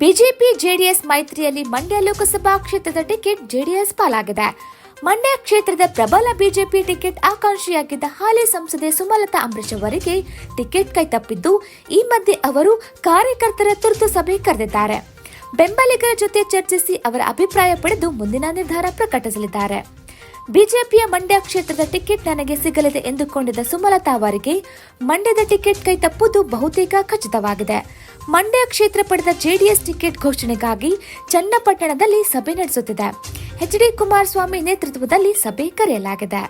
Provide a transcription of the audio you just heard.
BJP JDS ಮೈತ್ರಿಯಲ್ಲಿ ಮಂಡ್ಯ ಲೋಕಸಭಾ ಕ್ಷೇತ್ರದ ticket JDS ಪಾಲಾಗಿದೆ. ಮಂಡ್ಯ ಕ್ಷೇತ್ರದ ಪ್ರಬಲ ಬಿಜೆಪಿ ಟಿಕೆಟ್ ಆಕಾಂಕ್ಷಿಯಾಗಿದ್ದ ಹಾಲಿ ಸಂಸದೆ ಸುಮಲತಾ ಅಂಬರೀಶ್ ಅವರಿಗೆ ಟಿಕೆಟ್ ಕೈತಪ್ಪಿದ್ದು, ಈ ಮಧ್ಯೆ ಅವರು ಕಾರ್ಯಕರ್ತರ ತುರ್ತು ಸಭೆ ಕರೆದಿದ್ದಾರೆ. ಬೆಂಬಲಿಗರ ಜೊತೆ ಚರ್ಚಿಸಿ ಅವರ ಅಭಿಪ್ರಾಯ ಪಡೆದು ಮುಂದಿನ ನಿರ್ಧಾರ ಪ್ರಕಟಿಸಲಿದ್ದಾರೆ. ಬಿಜೆಪಿಯ ಮಂಡ್ಯ ಕ್ಷೇತ್ರದ ಟಿಕೆಟ್ ನನಗೆ ಸಿಗಲಿದೆ ಎಂದುಕೊಂಡಿದ್ದ ಸುಮಲತಾ ಅವರಿಗೆ ಮಂಡ್ಯದ ಟಿಕೆಟ್ ಕೈ ತಪ್ಪುವುದು ಬಹುತೇಕ ಖಚಿತವಾಗಿದೆ. ಮಂಡ್ಯ ಕ್ಷೇತ್ರ ಪಡೆದ ಜೆಡಿಎಸ್ ಟಿಕೆಟ್ ಘೋಷಣೆಗಾಗಿ ಚನ್ನಪಟ್ಟಣದಲ್ಲಿ ಸಭೆ ನಡೆಸುತ್ತಿದೆ. ಎಚ್ ಡಿ ಕುಮಾರಸ್ವಾಮಿ ನೇತೃತ್ವದಲ್ಲಿ ಸಭೆ ಕರೆಯಲಾಗಿದೆ.